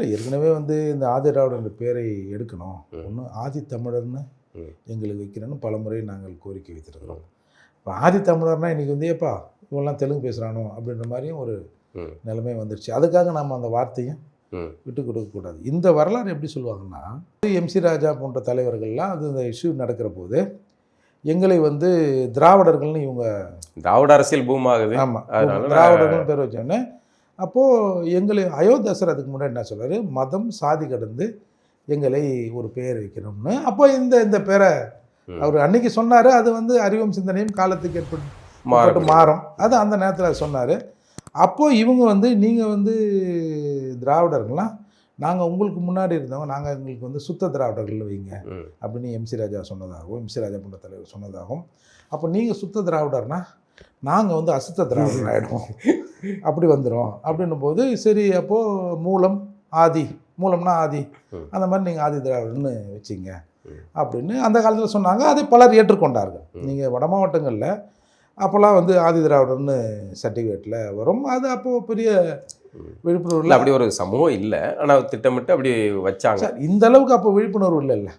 இல்லை ஏற்கனவே வந்து இந்த ஆதி திராவிடர் பேரை எடுக்கணும். ஒன்று ஆதி தமிழர்னு. எங்களுக்கு வைக்கணும்னு பலமுறை நாங்கள் கோரிக்கை வைத்திருக்கிறோம் இப்போ ஆதி தமிழர்னா இன்றைக்கி வந்து ஏப்பா இவெல்லாம் தெலுங்கு பேசுகிறானோ அப்படின்ற மாதிரியும் ஒரு. நிலைமை வந்துருச்சு அதுக்காக நம்ம அந்த வார்த்தையும். விட்டு கொடுக்கக்கூடாது இந்த வரலாறு எப்படி சொல்லுவாங்கன்னா எம்சி ராஜா போன்ற தலைவர்கள்லாம் அது இந்த இஷ்யூ நடக்கிற போது எங்களை வந்து திராவிடர்கள்னு இவங்க திராவிட அரசியல் பூம் ஆகுது ஆமாம் திராவிடர்கள் பேர் வச்சோன்னே அப்போது எங்களை அயோத்தியாசர் அதுக்கு முன்னாடி என்ன சொல்றாரு மதம் சாதி கடந்து எங்களை ஒரு பெயர் வைக்கணும்னு அப்போ இந்த இந்த பேரை. அவர் அன்னைக்கு சொன்னார் அது வந்து அறிவும் சிந்தனையும் காலத்துக்கு ஏற்பட்டு மாறும். அது அந்த நேரத்தில் சொன்னார் அப்போது இவங்க வந்து நீங்கள் வந்து திராவிடர்கள்லாம் நாங்கள் உங்களுக்கு முன்னாடி இருந்தவங்க நாங்கள் எங்களுக்கு வந்து சுத்த திராவிடர்கள் வைங்க. அப்படின்னு எம்சி ராஜா சொன்னதாகவும் எம்சி ராஜா போன்ற தலைவர் சொன்னதாகவும் அப்போ நீங்கள் சுத்த திராவிடர்னா நாங்கள் வந்து அசுத்த திராவிடர் ஆகிடுவோம் அப்படி வந்துடும் அப்படின்னும் போது சரி அப்போது மூலம் ஆதி. மூலம்னா ஆதி. அந்த மாதிரி நீங்கள் ஆதி திராவிடர்னு வச்சிங்க. அப்படின்னு அந்த காலத்தில் சொன்னாங்க. அதை பலர் ஏற்றுக்கொண்டார்கள். நீங்கள் வட மாவட்டங்களில் அப்போல்லாம் வந்து ஆதி திராவிடர்னு சர்டிஃபிகேட்டில் வரும். அது அப்போது பெரிய ம். இல்ல விழிப்புணர்வு அப்படி ஒரு சமூகம் இல்ல. ஆனா திட்டமிட்டு அப்படி வச்சாங்க. சார் இந்த அளவுக்கு அப்போ விழிப்புணர்வு இல்லைல்ல